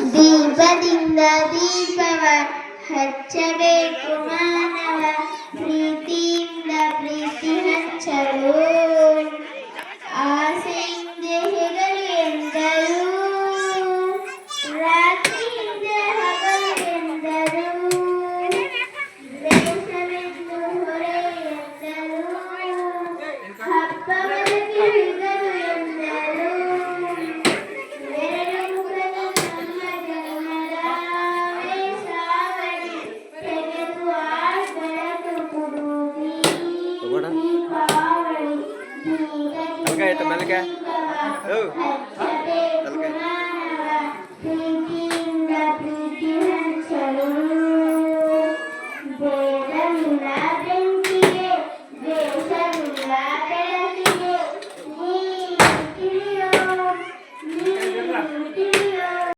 ದೀಪದಿಂದ ದೀಪವ ಹಚ್ಚಬೇಕು ಮಾನವ ಪ್ರೀತಿಯಿಂದ ಪ್ರೀತಿ ಹಚ್ಚಲು. ಆಸೆಯಿಂದ కూడా. మెల్లగా అయితే మెల్లగా మెల్లగా